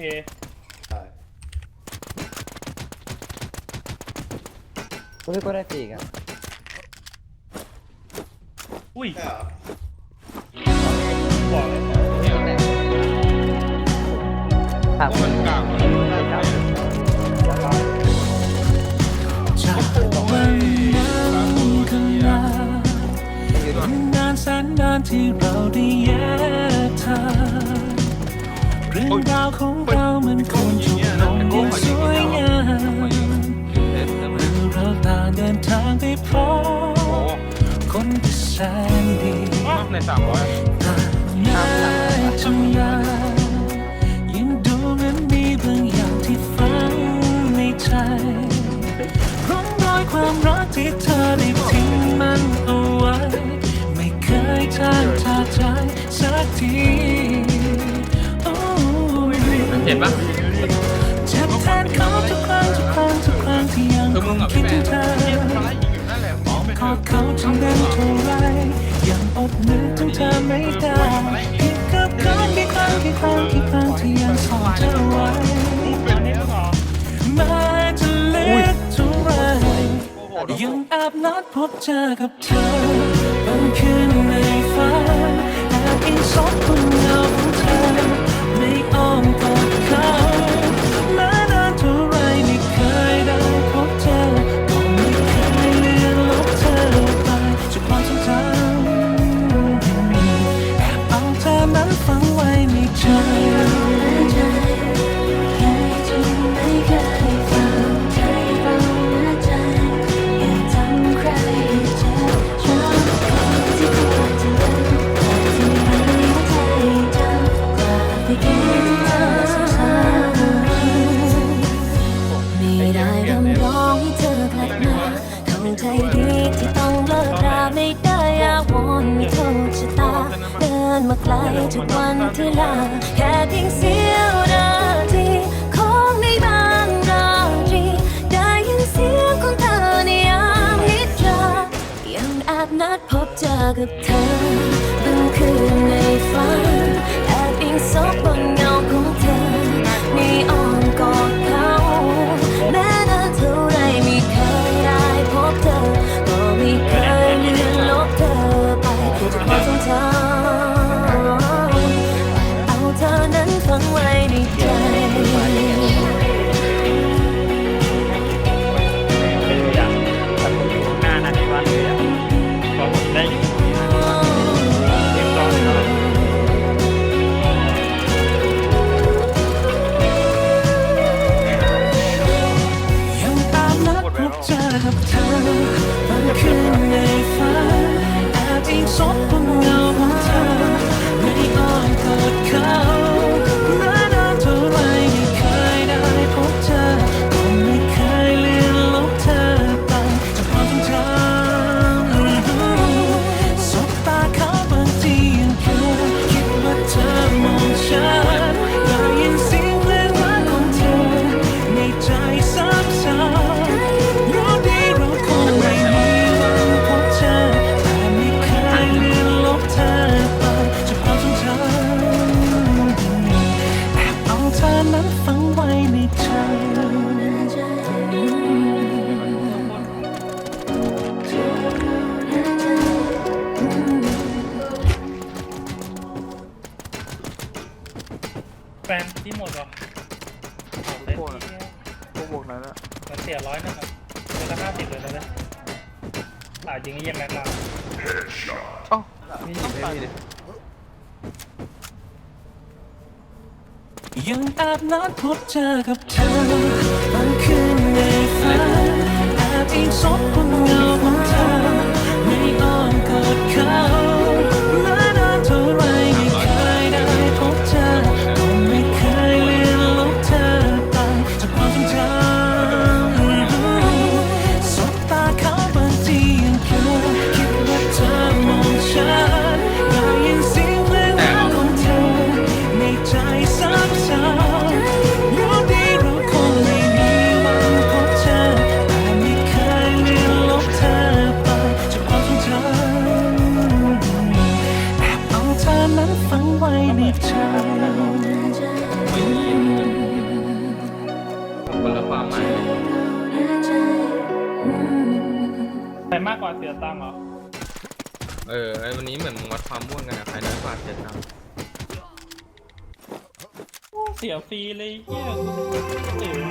เคใช่กูไม่ก็ได้ปีกอะอุ้ยใช่เหรอบอกเลยครับว่ามันกลางมันจากวันนั้นกันมาเป็นนานแสนนานที่เราได้ เรื่องราวของเรามันคงจบลงอย่างสวยงามเมื่อเราต่างเดินทางไปพร้อมคนที่แสนดีในสามร้อยต่างย้าจำยางยังดูเหมือนมีบางอย่างที่ฝังในใจร่องรอยความรักที่เธอได้ทิ้งมันเอาไว้ ไม่เคยจางจาใจสักที ปะเจ็บแทนเขาทุกครั้งทุกครั้งทุกครั้งที่ยังคือคมึงงกับคิพี่ดแม่ถึงเธออะไรอยู่นั่นแหละมองกอดเขาจนเดินเท่าไรยังอดนึกถึงเธอไม่ได้คิดกับเขากี่ครั้งกี่ครั้งกี่ครั้งที่ยังสอนเธอไว้ตอนนี้ก็พอแม้จะเล็กเท่าไรยังแอบนัดพบเจอกับเธอบางคืนในฝันแอบอิงซบบนเงา ใจดีที่ต้องเลิกราไม่ได้อาวอนไม่โทษชะตา เดินมาไกลทุกวันที่ลา แค่เพียงเสี้ยวนาทีของในบางราตรี ได้ยินเสียงของเธอในยามนิทรายังแอบนัดพบเจอกับเธอบางคืนในฝัน นที่หมดเหรอเล่นที่พวกบวกนั้นอะมันเสียร้อยหนึงครับเป็นละห้าสิบเลยนะเนี่ยอ่าจริงๆยังแม็กมามีหินไม่มีดิยังแอบนัดพบเจอกับเธอบางคืนในฝันแอบอิงซบบนเงา แต่มากกว่าเสียตังค์เหรอ เออไอ้วันนี้เหมือนมึงวัดความม่วนกันอะใครน้อยกว่าเสียตังค์เสียฟรีเลยเฮีย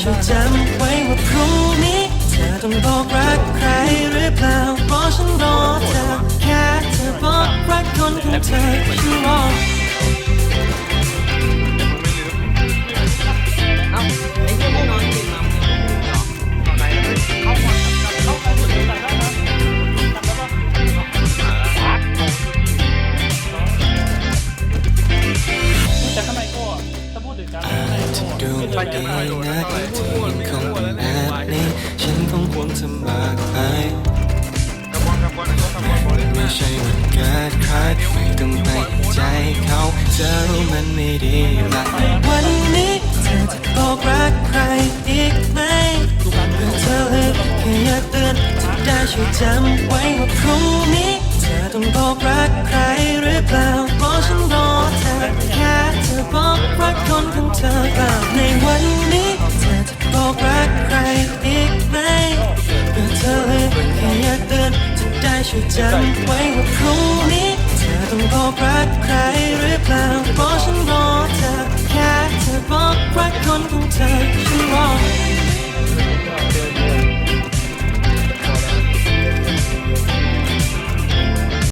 ช่วยจำไว้ว่าพรุ่งนี้ เธอต้องบอกรักใครหรือเปล่าเพราะฉันรอเธอแค่เธอบอกรักคนของเธอฉันรอเอาไอ้เหี้ยมึงนอนกินมามึงยังไม่รู้เหรอเข้ามาเข้ามาเหมือนกันได้นะจำได้ปะแต่ข้างในก็ถ้าพูดถึงการ เล่นข้างในก็ดูไม่ไม่เคยดีเล่นนะเธอยังคงเป็นแบบนี้ฉันคงห่วงเธอมากไปไม่ใช่วันเกิดใครไม่ต้องไปใจเขาเธอรู้มันไม่ดีมากวันนี้เธอจะบอกรักใครอีกไหมเมื่อเธอลืมแค่อยากเตือนจะได้ช่วยจำไว้ว่าักคนของเธอเปล่าในวันนี้เธอจะบอกรักใครอีกไหมเพื่อเธอแค่อยากเตือนจะได้ช่วยจำไว้ว่าพรุ่งนี้เธอต้องบอกรักใครหรือเปล่าเพราะฉันรอเธอแค่เธอบอกรักคนของเธอฉันรอ